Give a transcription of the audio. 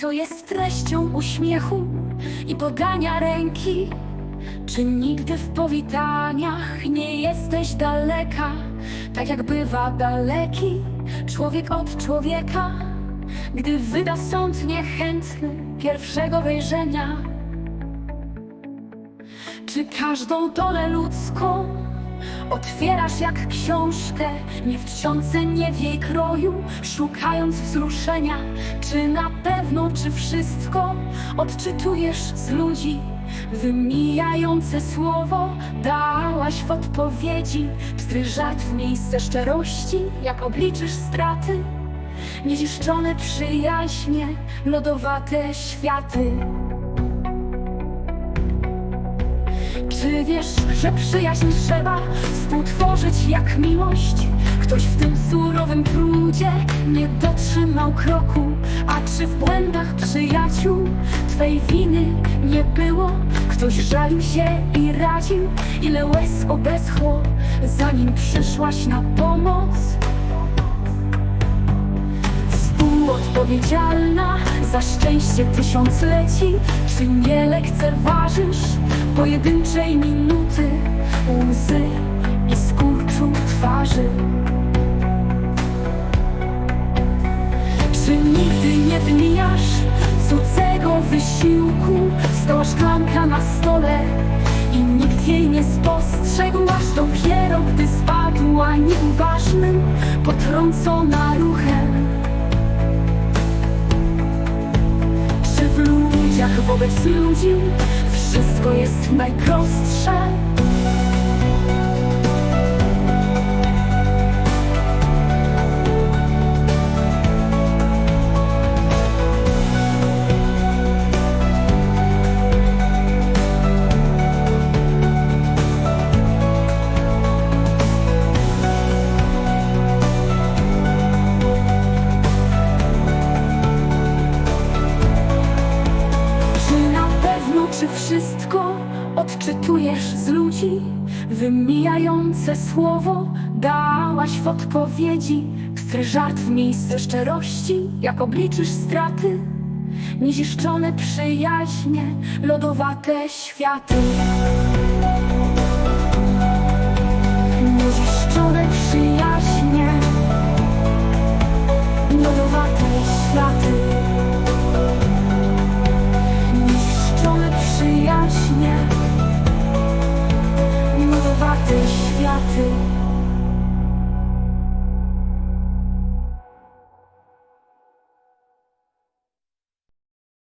co jest treścią uśmiechu i podania ręki. Czy nigdy w powitaniach nie jesteś daleka, tak jak bywa daleki człowiek od człowieka, gdy wyda sąd niechętny pierwszego wejrzenia? Czy każdą dolę ludzką otwierasz jak książkę, nie w nie w jej kroju, szukając wzruszenia? Czy na pewno, czy wszystko odczytujesz z ludzi? Wymijające słowo dałaś w odpowiedzi, pstry w miejsce szczerości, jak obliczysz straty? Nieziszczone przyjaźnie, lodowate światy. Czy wiesz, że przyjaźń trzeba współtworzyć jak miłość? Ktoś w tym surowym trudzie nie dotrzymał kroku, a czy w błędach przyjaciół Twej winy nie było? Ktoś żalił się i radził, ile łez obeschło, zanim przyszłaś na pomoc? Współodpowiedzialna za szczęście tysiącleci Czy nie lekceważysz pojedynczej minuty Łzy i skurczu twarzy. Czy nigdy nie wymijasz cudzego wysiłku? Stała szklanka na stole i nikt jej nie spostrzegł. Aż dopiero gdy spadła nieuważnym, potrącona ruchem. Czy w ludziach wobec ludzi wszystko jest najprostsze? Czy wszystko odczytujesz z ludzi? Wymijające słowo dałaś w odpowiedzi Który żart w miejsce szczerości Jak obliczysz straty? Niezniszczone przyjaźnie, lodowate światy Niezniszczone przyjaźnie, lodowate światy światy.